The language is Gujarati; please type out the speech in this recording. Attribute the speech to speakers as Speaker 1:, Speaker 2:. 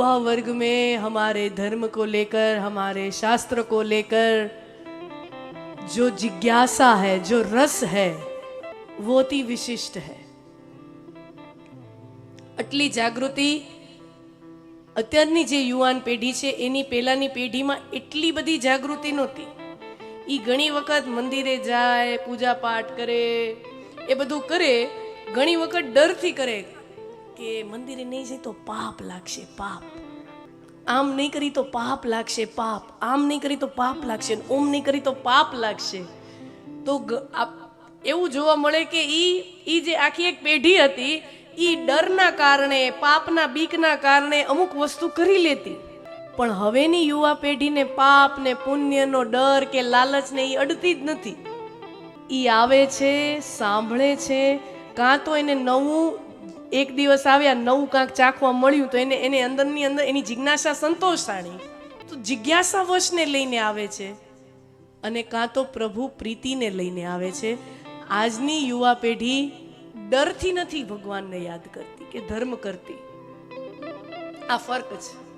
Speaker 1: युवा वर्ग में हमारे धर्म को लेकर हमारे शास्त्र को लेकर जो जिज्ञासा है जो रस है वो अति विशिष्ट है આટલી જાગૃતિ અત્યારની જે યુવાન પેઢી છે એની પહેલાની પેઢીમાં એટલી બધી જાગૃતિ નહોતી એ ઘણી વખત મંદિરે જાય પૂજા પાઠ કરે એ બધું કરે ઘણી વખત ડરથી કરે કે મંદિરે નહીં જાય તો પાપ લાગશે, પાપ. આમ નહીં કરી તો પાપ લાગશે, પાપ. આમ નહીં કરી તો પાપ લાગશે ઓમ નહીં કરી તો પાપ લાગશે. તો એવું જોવા મળે કે ઈ ઈ જે આખી એક પેઢી હતી, ઈ ડરના કારણે, પાપના બીકના કારણે અમુક વસ્તુ કરી લેતી. પણ હવેની યુવા પેઢીને પાપ ને પુણ્યનો ડર કે લાલચ ને ઈ અડતી જ નથી. ઈ આવે છે, સાંભળે છે, કાં તો એને નવું એક દિવસ આવ્યા, નવું કાંક ચાખવા મળ્યું તો એને એને અંદરની અંદર એની જિજ્ઞાસા સંતોષાણી. તો જિજ્ઞાસા વશને લઈને આવે છે અને કાં તો પ્રભુ પ્રીતિને લઈને આવે છે. આજની યુવા પેઢી ડરથી નથી ભગવાનને યાદ કરતી કે ધર્મ કરતી. આ ફર્ક છે.